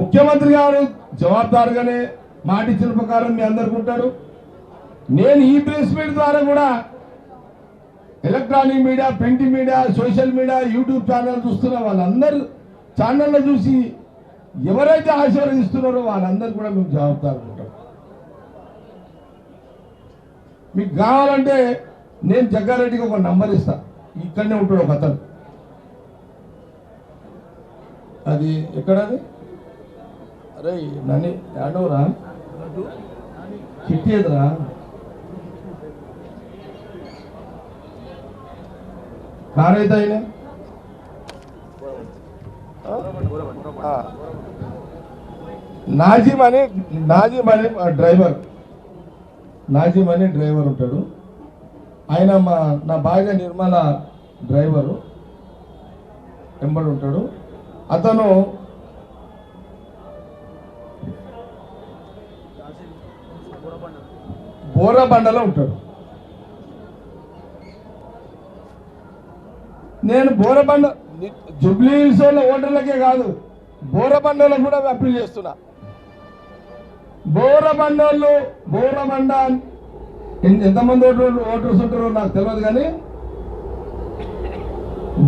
ముఖ్యమంత్రి గారు జవాబుదారుగానే మాట ఇచ్చిన ప్రకారం మీ అందరికి ఉంటారు. నేను ఈ ప్రెస్ మీట్ ద్వారా కూడా electronic media print media social media YouTube channel చూస్తున్న వాళ్ళందరూ ఛానల్లో చూసి ఎవరైతే ఆశీర్వదిస్తున్నారో వాళ్ళందరూ కూడా మేము జవాబుదారు ఉంటాం. మీకు కావాలంటే నేను జగ్గారెడ్డికి ఒక నంబర్ ఇస్తా. ఇక్కడనే ఉంటాడు ఒక అతను. అది ఎక్కడది? అరే నని యాడవరా చిట్టి ఎదురా కారైతే అయినా నాజీమ్ అని నాజీమ్ అని మా డ్రైవర్. నాజీమ్ అని డ్రైవర్ ఉంటాడు. ఆయన మా నా భార్య నిర్మల డ్రైవరు. వెంబడి ఉంటాడు. అతను బోరబండలో. ఉంటాడు. నేను బోరబండ జుబ్లీ ఓటర్లకే కాదు బోరబండలో కూడా అప్పీల్ చేస్తున్నా. బోరబండోళ్ళు బోరబండ ఎంతమంది ఓటర్లు ఓటర్స్ ఉంటారో నాకు తెలియదు కానీ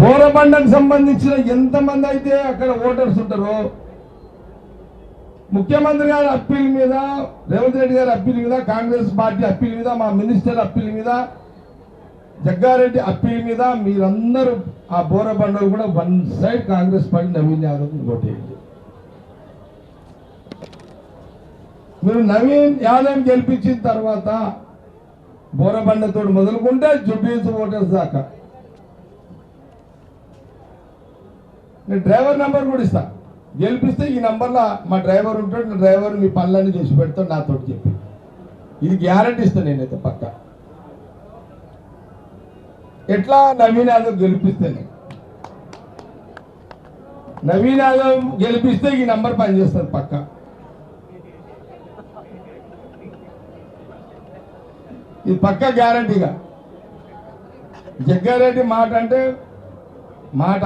బోరబండకు సంబంధించిన ఎంతమంది అయితే అక్కడ ఓటర్స్ ఉంటారో ముఖ్యమంత్రి గారి అప్పీల్ మీద రేవంత్ రెడ్డి గారి అప్పీల్ మీద కాంగ్రెస్ పార్టీ అప్పీల్ మీద మా మినిస్టర్ అప్పీల్ మీద జగ్గారెడ్డి అప్పీల్ మీద మీరందరూ ఆ బోరబండలు కూడా one side Congress party Naveen Yadav ఓటేయండి. మీరు నవీన్ యాదవ్ గెలిపించిన తర్వాత బోరబండతో మొదలుకుంటే జుబ్లీస్ ఓటర్స్ దాకా. నేను డ్రైవర్ నెంబర్ కూడా ఇస్తాను గెలిపిస్తే ఈ నంబర్లో మా డ్రైవర్ ఉంటాడు నా డ్రైవర్ మీ పనులన్నీ చేసి పెడతాడు నాతో చెప్పి. ఇది గ్యారంటీ ఇస్తాను నేనైతే పక్క. ఎట్లా నవీన్ యాదవ్ గెలిపిస్తాను నవీన్ యాదవ్ గెలిపిస్తే ఈ నంబర్ పనిచేస్తుంది పక్క. ఇది పక్క గ్యారంటీగా. జగ్గారెడ్డి మాట అంటే మాట.